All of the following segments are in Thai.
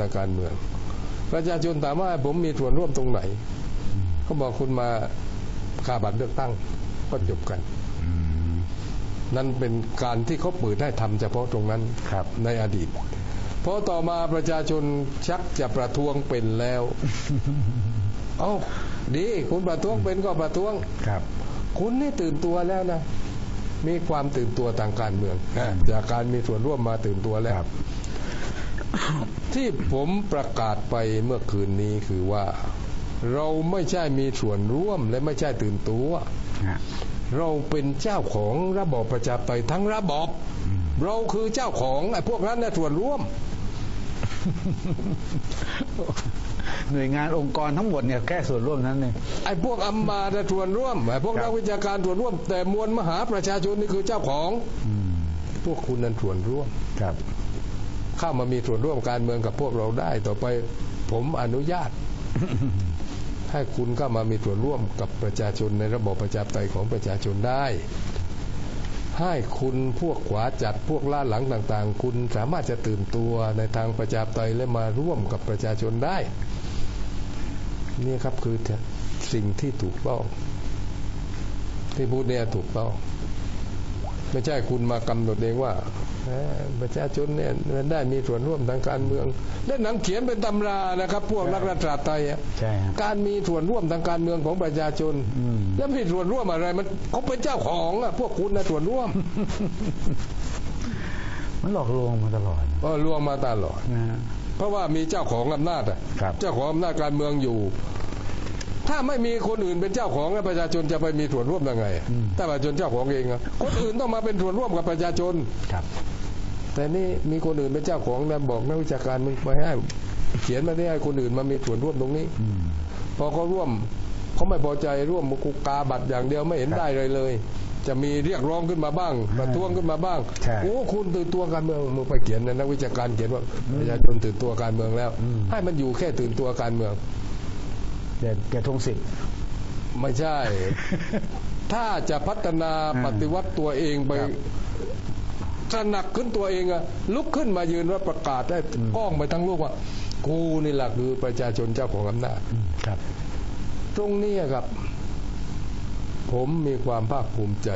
ทางการเมือง ประชาชนถามว่าผมมีส่วนร่วมตรงไหนเขาบอกคุณมาค่าบัตรเลือกตั้งก็จบกันอืมนั่นเป็นการที่เขาเปิดให้ทำเฉพาะตรงนั้นครับ ในอดีตเพราะต่อมาประชาชนชักจะประท้วงเป็นแล้ว เอ้าดีคุณประท้วงเป็นก็ประท้วงครับ คุณนี่ตื่นตัวแล้วนะมีความตื่นตัวทางการเมืองนะจากการมีส่วนร่วมมาตื่นตัวแล้วครับ ที่ผมประกาศไปเมื่อคืนนี้คือว่า เราไม่ใช่มีส่วนร่วมและไม่ใช่ตื่นตัวฮะเราเป็นเจ้าของระบอบประชาธิปไตยทั้งระบอบอืมเราคือเจ้าของไอ้พวกนั้นน่ะส่วนร่วม หน่วยงานองค์กรทั้งหมดเนี่ยแค่ส่วนร่วมนั้นเองไอ้พวกอัมมาน่ะส่วนร่วมไอ้พวกครับนักวิชาการส่วนร่วม แต่มวลมหาประชาชนนี่คือเจ้าของอืมพวกคุณนั้นส่วนร่วมครับ เข้ามามีส่วนร่วมการเมืองกับพวกเราได้ ต่อไปผมอนุญาต ให้คุณเข้ามามีส่วนร่วมกับประชาชนในระบบประชาธิปไตยของประชาชนได้ ให้คุณพวกขวาจัดพวกล่าหลังต่าง ๆ คุณสามารถจะตื่นตัวในทางประชาธิปไตยและมาร่วมกับประชาชนได้ นี่ครับคือสิ่งที่ถูกต้องที่พูดเนี่ยถูกต้อง ไม่ใช่คุณมากำหนดเองว่าเอ่อประชาชนเนี่ยมันได้มีส่วนร่วมทางการเมืองและหนังเขียนเป็นตำรานะครับ พวกนักรัฐศาสตร์ไทยอะใช่ครับการมีส่วนร่วมทางการเมืองของประชาชนอืมแล้วมีส่วนร่วมอะไร มันเขาเป็นเจ้าของอะพวกคุณนะส่วนร่วม มันหลอกลวงมาตลอดก็ร่วมมาตลอดนะฮะเพราะว่ามีเจ้าของอำนาจอะครับเจ้าของอำนาจการเมืองอยู่ ถ้าไม่มีคนอื่นเป็นเจ้าของแล้วประชาชนจะไปมีส่วนร่วมยังไงอะถ้าประชาชนเจ้าของเองอะคนอื่นต้องมาเป็นส่วนร่วมกับประชาชนครับ แต่นี่มีคนอื่นเป็นเจ้าของนะบอกนักวิชาการมึงไปให้เขียนมาได้ให้คนอื่นมามีส่วนร่วมตรงนี้อืมพอเขาร่วมเขาไม่พอใจร่วมกุกาบัตรอย่างเดียวไม่เห็นครับได้เลยเลย จะมีเรียกร้องขึ้นมาบ้างประท้วงขึ้นมาบ้างใช่โอ้คุณตื่นตัวการเมืองมึงไปเขียนนะนักวิชาการเขียนว่าประชาชนตื่นตัวการเมืองแล้วอืมให้มันอยู่แค่ตื่นตัวการเมือง เดี๋ยวแกทวงสิทธิ์ ไม่ใช่ ถ้าจะพัฒนาอืมปฏิวัติตัวเองไปครับตระหนักขึ้นตัวเองอะลุกขึ้นมายืนว่าประกาศได้กล้องไปทั้งโลกว่า กูนี่แหละคือประชาชนเจ้าของอำนาจ อืมครับ ตรงนี้ครับ ผมมีความภาคภูมิใจ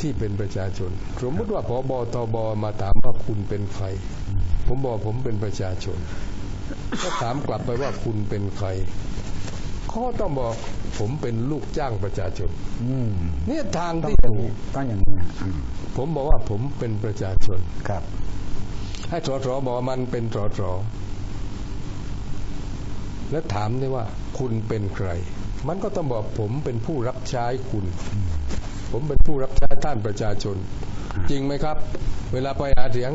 ที่เป็นประชาชน สมมติว่าพบตบมาถามว่าคุณเป็นใคร ผมบอกผมเป็นประชาชน ก็ถามกลับไปว่าคุณเป็นใคร เขาก็ต้องบอกผมเป็นลูกจ้างประชาชนอืมเนี่ยทางต้องที่อย่างถูนี้กต้องอย่างนี้อืมผมบอกว่าผมเป็นประชาชนครับ ให้สสบอกว่ามันเป็นสสแล้วถามได้ว่าคุณเป็นใคร มันก็ต้องบอกผมเป็นผู้รับใช้คุณ ผมเป็นผู้รับใช้ท่านประชาชน จริงไหมครับ เวลาไปหาเสียง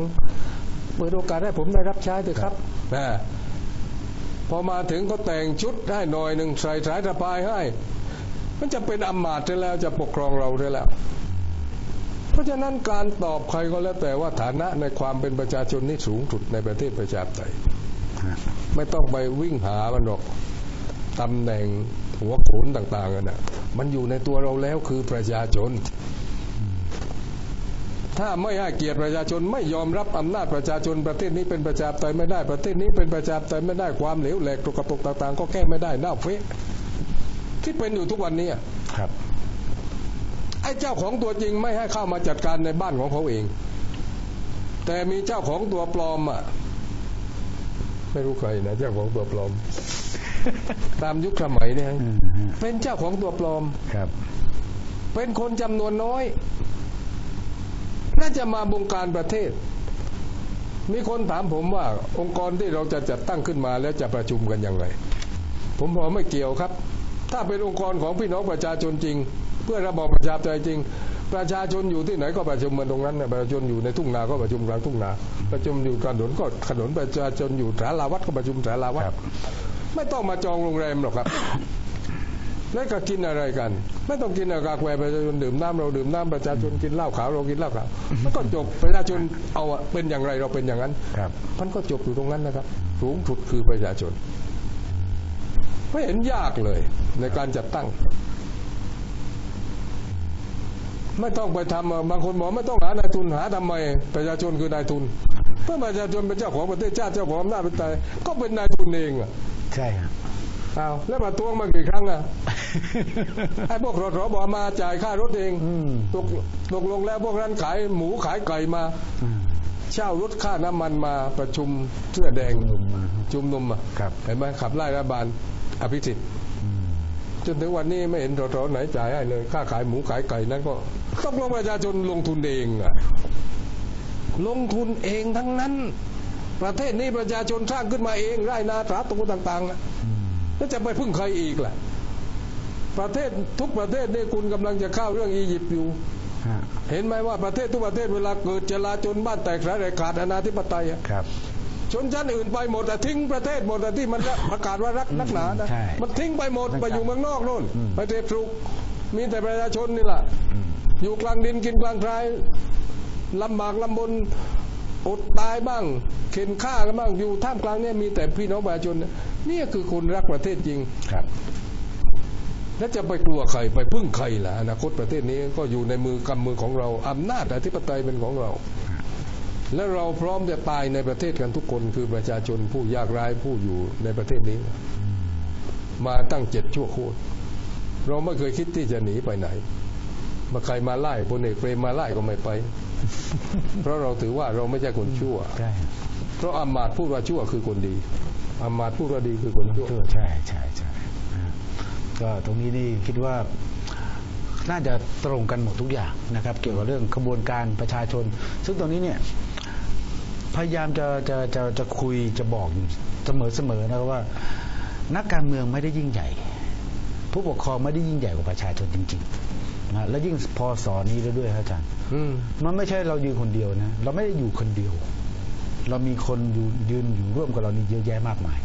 เปิดโอกาสให้ผมได้รับใช้เถอะครับนะ พอมาถึงก็แต่งชุดให้หน่อยหนึ่งใส่สายสะพายให้ มันจะเป็นอำมาตย์ได้แล้วจะปกครองเราได้แล้ว เพราะฉะนั้นการตอบใครก็แล้วแต่ว่าฐานะในความเป็นประชาชนนี่สูงสุดในประเทศประชาธิปไตยฮะไม่ต้องไปวิ่งหามันหรอกตำแหน่งหัวโขนต่างๆกันนะมันอยู่ในตัวเราแล้วคือประชาชน ถ้าไม่ให้เกียรติประชาชนไม่ยอมรับอำนาจประชาชนประเทศนี้เป็นประชาธิปไตยไม่ได้ประเทศนี้เป็นประชาธิปไตยไม่ได้ความเหลวแหลกตกกระปรกต่างๆ ก็แก้ไม่ได้เน่าเฟะที่เป็นอยู่ทุกวันนี้อะครับไอ้เจ้าของตัวจริงไม่ให้เข้ามาจัดการในบ้านของเขาเอง แต่มีเจ้าของตัวปลอมอะไม่รู้ใครนะเจ้าของตัวปลอม ตามยุคสมัยเนี่ยอืมฮะเป็นเจ้าของตัวปลอมครับ เป็นคนจำนวนน้อย น่าจะมาบงการประเทศ มีคนถามผมว่า องค์กรที่เราจะจัดตั้งขึ้นมาแล้วจะประชุมกันอย่างไร ผมบอกไม่เกี่ยวครับ ถ้าเป็นองค์กรของพี่น้องประชาชนจริง เพื่อระบอบประชาธิปไตยจริง ประชาชนอยู่ที่ไหนก็ประชุมกันตรงนั้นนะประชาชนอยู่ในทุ่งนาก็ประชุมกลางทุ่งนา ประชุมอยู่ถนนก็ถนนประชาชนอยู่ศาลาวัดก็ประชุมศาลาวัดครับไม่ต้องมาจองโรงแรมหรอกครับ แล้วก็กินอะไรกัน ไม่ต้องกินกาแฟประชาชนดื่มน้ำเราดื่มน้ำประชาชนกินเหล้าขาวเรากินเหล้าขาวมันก็จบประชาชนเอาอะเป็นอย่างไรเราเป็นอย่างนั้นครับมันก็จบอยู่ตรงนั้นนะครับ สูงสุดคือประชาชนไม่เห็นยากเลย ในการจัดตั้ง ไม่ต้องไปทำอะบางคนบอกไม่ต้องหานายทุนหาทำไม ประชาชนคือนายทุนเพื่อประชาชนเป็นเจ้าของประเทศชาติเจ้าของอำนาจเป็นไตยก็เป็นนายทุนเองอะใช่ฮะอ้าวแล้วมาทวงมากี่ครั้งอะไอ้พวกรถรบอกมาจ่ายค่ารถเองอืมตกตกลงแล้วพวกนั้นขายหมูขายไก่มาอืมเช่ารถค่าน้ำมันมาประชุมเสื้อแดงชุมนุมมาชุมนุมอะครับเห็นไหมขับไล่รัฐบาลอภิสิทธิ์อืมจนถึงวันนี้ไม่เห็นรถรไหนจ่ายให้เลย ค่าขายหมูขายไก่นั้นก็ต้องลงประชาชนลงทุนเองอะลงทุนเองทั้งนั้น ประเทศนี้ประชาชนสร้างขึ้นมาเองไร่นาสาตูต่างๆอะอืม แล้วจะไปพึ่งใครอีกล่ะ ประเทศทุกประเทศนี่คุณกำลังจะเข้าเรื่องอียิปต์อยู่ฮะเห็นไหมว่าประเทศทุกประเทศเวลาเกิดจลาจลบ้านแตกสลายขาดอนาธิปไตยอะครับชนชั้นอื่นไปหมดแต่ทิ้งประเทศหมดแต่ที่มันประกาศว่ารักนักหนานะใช่มันทิ้งไปหมดใช่ไปอยู่เมืองนอกโน่นอืมไปเทพสุกมีแต่ประชาชนนี่แหละอืมอยู่กลางดินกินกลางทรายลำบากลำบนอดตายบ้าง เข็นฆ่ากันบ้างอยู่ท่ามกลางเนี่ยมีแต่พี่น้องประชาชนเนี่ยเนี่ยคือคนรักประเทศจริงครับแล้วจะไปกลัวใครไปพึ่งใครล่ะอนาคตประเทศนี้ก็อยู่ในมือกำมือของเราอำนาจอธิปไตยเป็นของเรา และเราพร้อมจะตายในประเทศกันทุกคนคือประชาชนผู้ยากไร้ผู้อยู่ในประเทศนี้ มาตั้งเจ็ดชั่วโคตรเราไม่เคยคิดที่จะหนีไปไหนมาใครมาไล่พลเอกเปรมมาไล่ก็ไม่ไป เพราะเราถือว่าเราไม่ใช่คนชั่วใช่เพราะอามาตย์พูดว่าชั่วคือคนดี อามาตย์พูดว่าดีคือคนชั่วใช่ใช่ใช่ฮะก็ตรงนี้นี่คิดว่าน่าจะตรงกันหมดทุกอย่างนะครับ เกี่ยวกับเรื่องขบวนการประชาชน ซึ่งตรงนี้เนี่ยพยายามจะจะจะจะคุยจะบอกอยู่เสมอเสมอนะครับว่า นักการเมืองไม่ได้ยิ่งใหญ่ ผู้ปกครองไม่ได้ยิ่งใหญ่กว่าประชาชนจริงๆนะและยิ่งพอสอนนี้แล้วด้วยครับอาจารย์อืมมันไม่ใช่เรายืนคนเดียวนะ เราไม่ได้อยู่คนเดียว เรามีคนอยู่ยืนอยู่ร่วมกับเรานี่เยอะแยะมากมาย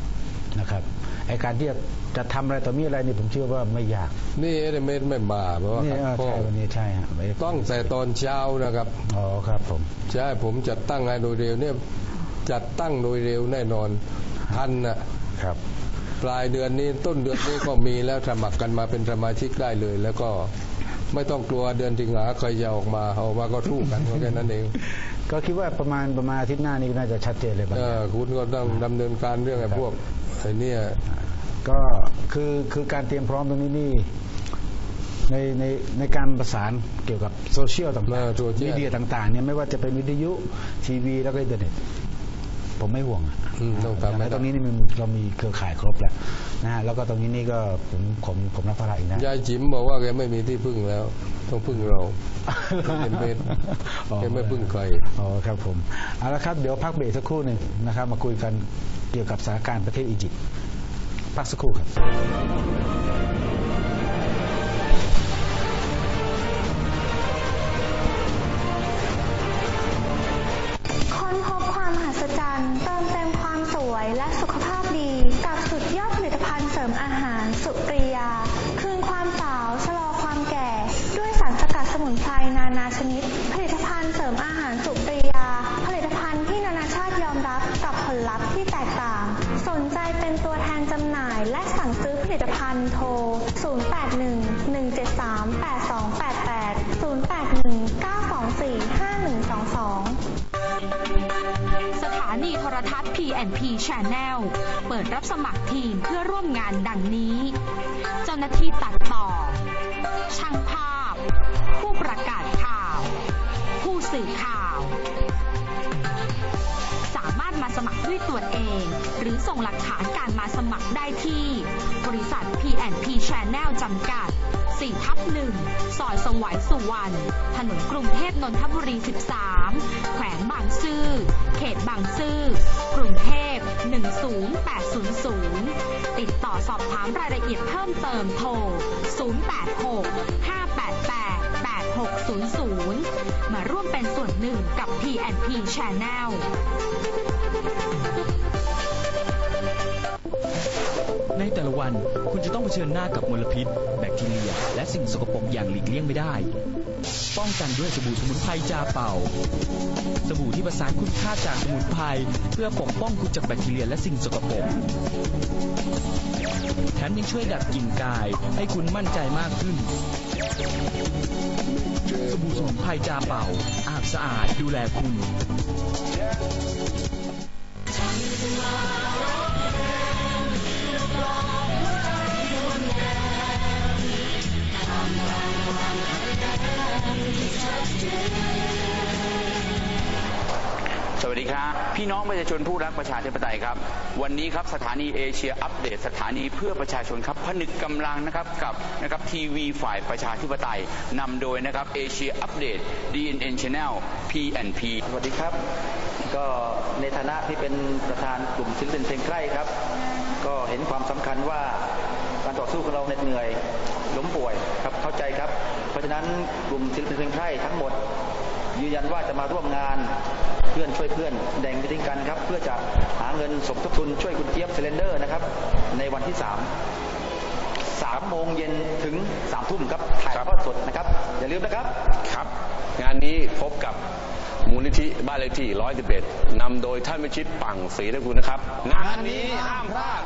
นะครับไอการที่จะจะทำอะไรต่อมีอะไรนี่ผมเชื่อว่าไม่ยากนี่เอเดเมนไม่มาเพราะว่านี่ขัดเออข้อใช่วันนี้ใช่ฮะไม่ได้ต้องแต่ตอนเช้านะครับ อ๋อครับผม ใช่ผมจัดตั้งงานโดยเร็วเนี่ยจัดตั้งโดยเร็วแน่นอนทันนะครับ ปลายเดือนนี้ต้นเดือนนี้ก็มีแล้วสมัครกันมาเป็นสมาชิกได้เลย แล้วก็ไม่ต้องกลัวเดือนสิงหาใครจะออกมาออกมาก็สู้กันก็แค่นั้นเอง ก็คิดว่าประมาณประมาณอาทิตย์หน้านี้น่าจะชัดเจนเลยบางเออย่าองคุณก็ต้องดำเนินการเรื่องไอ้พวกไอ้เนี่ยก็คือคือการเตรียมพร้อมตรงนี้นี่ในในในการประสานเกี่ยวกับโซเชียลต่างเออโซๆเชียลมีเดียต่างๆเนี่ยไม่ว่าจะเป็นวิทยุทีวีแล้วก็อินเทอร์เน็ต ผมไม่ห่วงอะอืมต้องอย่างทำให้ไรได้ตรงนี้นี่มันเรามีเครือข่ายครบแหละนะฮะแล้วก็ตรงนี้นี่ก็ผมผมผมรับภาระอีกนะ ยายจิ๋มบอกว่าแกไม่มีที่พึ่งแล้ว ต้องพึ่งเรา เป็นเบสอ๋อ แกไม่พึ่งใคร อ๋อครับผมเอาละครับเดี๋ยวพักเบรกสักครู่หนึ่งนะครับ มาคุยกันเกี่ยวกับสถานการณ์ประเทศอียิปต์พักสักครู่ครับ ริมอาหารสุปรียา คืนความสาว ชะลอความแก่ ด้วยสารสกัดสมุนไพรนานาชนิด ผลิตภัณฑ์เสริมอาหารสุปรียา ผลิตภัณฑ์ที่นานาชาติยอมรับกับผลลัพธ์ที่แตกต่าง สนใจเป็นตัวแทนจำหน่ายและสั่งซื้อผลิตภัณฑ์โทร 081 173 8288 081 9 ทรทัศน์ P&P Channel เปิดรับสมัครทีมเพื่อร่วมงานดังนี้ เจ้าหน้าที่ตัดต่อ ช่างภาพ ผู้ประกาศข่าว ผู้สื่อข่าว สามารถมาสมัครด้วยตัวเอง หรือส่งหลักฐานการมาสมัครได้ที่ บริษัท P&P Channel จำกัด 4ทับ1ซอยสวัยสุวรรณ ถนนกรุงเทพนนทบุรี 13 แขวงบางซื่อ เขตบางซื่อ กรุงเทพ 10800 ติดต่อสอบถามรายละเอียดเพิ่มเติมโทร 086 588 8600 มาร่วมเป็นส่วนหนึ่งกับ P&P Channel ในแต่ละวันคุณจะต้องเผชิญหน้ากับมลพิษ แบคทีเรีย และสิ่งสกปรกอย่างหลีกเลี่ยงไม่ได้ ป้องกันด้วยสบู่สมุนไพรจาเป่า สบู่ที่ประสานคุณค่าจากสมุนไพรเพื่อปกป้องคุณจากแบคทีเรียและสิ่งสกปรกแถมยังช่วยดับกลิ่นกายให้คุณมั่นใจมากขึ้น สบู่สมุนไพรจาเป่า อาบสะอาดดูแลคุณ สวัสดีครับ พี่น้องประชาชนผู้รักประชาธิปไตยครับ วันนี้ครับสถานีเอเชียอัปเดตสถานีเพื่อประชาชนครับผนึกกำลังนะครับกับนะครับทีวีฝ่ายประชาธิปไตยนำโดยนะครับเอเชียอัปเดต DNN Channel PNP สวัสดีครับ ก็ในฐานะที่เป็นประธานกลุ่มศิลปินเพลงใกล้ครับ ก็เห็นความสำคัญว่าการต่อสู้ของเราเหน็ดเหนื่อยล้มป่วยครับเข้าใจครับ เพราะฉะนั้นกลุ่มศิลปินเพลงใกล้ทั้งหมด ยืนยันว่าจะมาร่วมงานเพื่อนช่วยเพื่อนแดงไปทิ้งกันครับ เพื่อจะหาเงินสมทบทุนช่วยคุณเจี๊ยบเซเลนเดอร์นะครับ ในวันที่ 3 3โมงเย็นถึง3ทุ่มครับถ่ายทอดสดนะครับ อย่าลืมนะครับ ครับ งานนี้พบกับ มูลนิธิบ้านเลขที่ 111นำโดยท่านวิชิตปังศรีนะคุณนะครับงานนี้ห้ามพลาด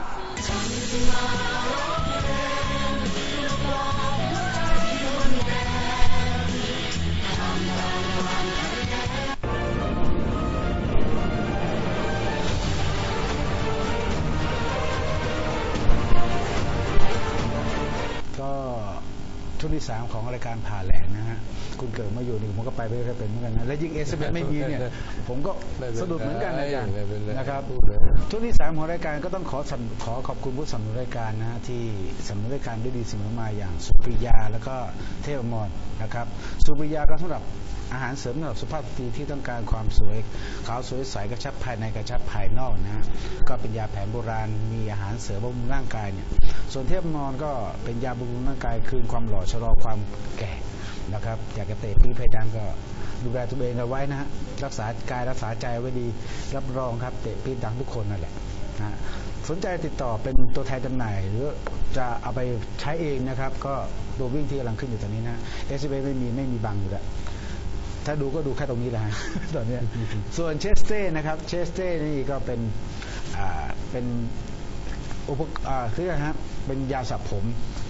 ที่สามของรายการผ่าแหลงนะฮะคุณเกิดมาอยู่นี่ผมก็ไปไม่ได้เป็นเหมือนกันนะและยิ่งเอสไม่มีเนี่ยผมก็ไม่เป็นไรสะดุดเหมือนกันอาจารย์ไม่เป็นไรนะครับพูดเลยช่วงที่สามของรายการก็ต้องขอสนับขอขอบคุณผู้สนับสนุนรายการนะฮะที่สนับสนุนรายการด้วยดีเสมอมาอย่างสุปริยาแล้วก็เทพอมรนะครับสุปริยาก็สำหรับ อาหารเสริมสำหรับสุภาพสตรีที่ต้องการความสวย ขาวสวยใสกระชับภายในกระชับภายนอกนะฮะก็เป็นยาแผนโบราณมีอาหารเสริมบำรุงร่างกายเนี่ยส่วนเทพอมรก็เป็นยาบำรุงร่างกายคืนความหล่อชะลอความแก่นะครับอยากจะเตะปีเพดังก็ดูแลตัวเองเอาไว้นะฮะรักษากายรักษาใจไว้ดีรับรองครับเตะปีดังทุกคนนั่นแหละนะสนใจติดต่อเป็นตัวแทนจำหน่าย หรือจะเอาไปใช้เองนะครับ ก็ตัววิ่งที่กำลังขึ้นอยู่ตอนนี้นะเอสไม่มีไม่มีบังอยู่แล้ว ถ้าดูก็ดูแค่ตรงนี้แหละฮะ ตอนเนี้ยส่วนเชสเต้นะครับ เชสเต้นี่ก็เป็นอ่าเป็นอุปกอ่าคืออะไรฮะเป็นยาสระผม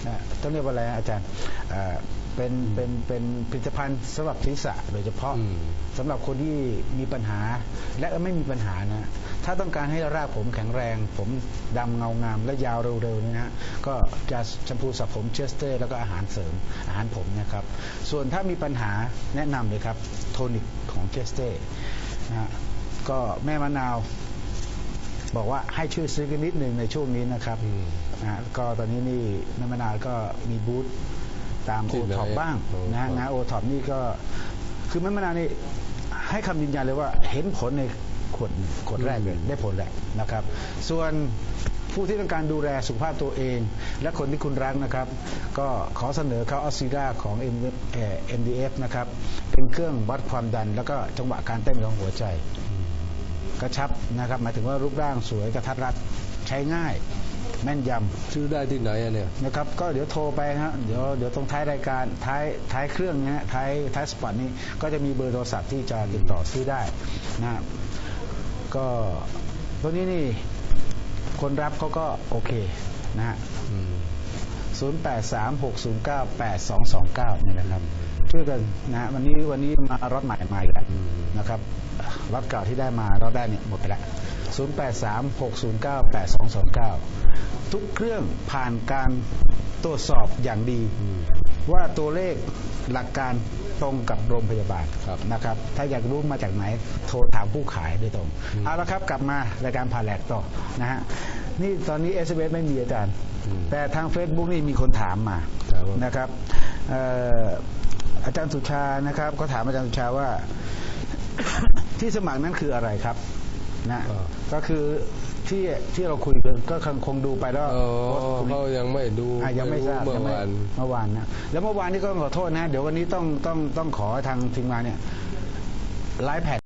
นะต้องเรียกว่าอะไรฮะอาจารย์อ่า เป็นเป็นเป็นผลิตภัณฑ์สำหรับศีรษะโดยเฉพาะอืม สำหรับคนที่มีปัญหาและไม่มีปัญหานะ ถ้าต้องการให้รากผมแข็งแรง ผมดำเงางามและยาวเร็วๆนี่นะฮะก็จะแชมพูสระผมเชสเต้แล้วก็อาหารเสริมอาหารผมนะครับ ส่วนถ้ามีปัญหาแนะนำเลยครับ โทนิกของเชสเต้นะฮะก็แม่มะนาว บอกว่าให้ช่วยซื้อกันนิดหนึ่งในช่วงนี้นะครับอืม นะฮะก็ตอนนี้นี่แม่มะนาวก็มีบูธ ตามที่โอไหนท็อปบ้างนะฮะโอท็อปงานโอท็อปนี่ก็คือแม่มะนาวนี่ให้คำยืนยันเลยว่าเห็นผลในขวดขวดแรกเลยได้ผลแหละนะครับ ส่วนผู้ที่ต้องการดูแลสุขภาพตัวเอง และคนที่คุณรักนะครับ ก็ขอเสนอเขาออสซิราของ MDF เอ่อ MDF นะครับ เป็นเครื่องวัดความดัน แล้วก็จังหวะการเต้นของหัวใจ กระชับนะครับ หมายถึงว่ารูปร่างสวยกระทัดรัดใช้ง่าย แม่นยำซื้อได้ที่ไหนอะเนี่ยนะครับก็เดี๋ยวโทรไปฮะเดี๋ยวเดี๋ยวตรงท้ายรายการท้ายท้ายเครื่องเนี้ยท้ายท้ายสปอตนี้ก็จะมีเบอร์โทรศัพท์ที่จะติดต่อซื้อได้นะครับก็ตัวนี้นี่คนรับเขาก็โอเคนะฮะอืม0836098229 นี่นะครับช่วยกันนะฮะวันนี้วันนี้มารถใหม่มาอีกแล้วอืมนะครับรถเก่าที่ได้มารถได้เนี่ยหมดไปแล้ว 0836098229 ทุกเครื่องผ่านการตรวจสอบอย่างดีอืมว่าตัวเลขหลักการตรงกับโรงพยาบาลครับนะครับ ถ้าอยากรู้มาจากไหนโทรถามผู้ขายโดยตรงอืมเอาละครับกลับมารายการผ่าแหลกต่อนะฮะนี่ตอนนี้ s อ s ไม่มีอาจารย์อืมแต่ทาง Facebook นี่มีคนถามมาครับผมนะครับเอ่ออาจารย์สุชานะครับ ก็ถามอาจารย์สุชาว่า ที่สมัครนั้นคืออะไรครับนะอ่า ก็คือที่ที่เราคุยกันก็คงดูไปแล้วอ๋อโพสต์ตรงนี้เขายังไม่ดูอะยังไม่ทราบเมื่อยังไม่วานเมื่อวานนะแล้วเมื่อวานนี้ก็ขอโทษนะ เดี๋ยววันนี้ต้องต้องต้องขอทางทีมงานเนี่ยไลฟ์แพด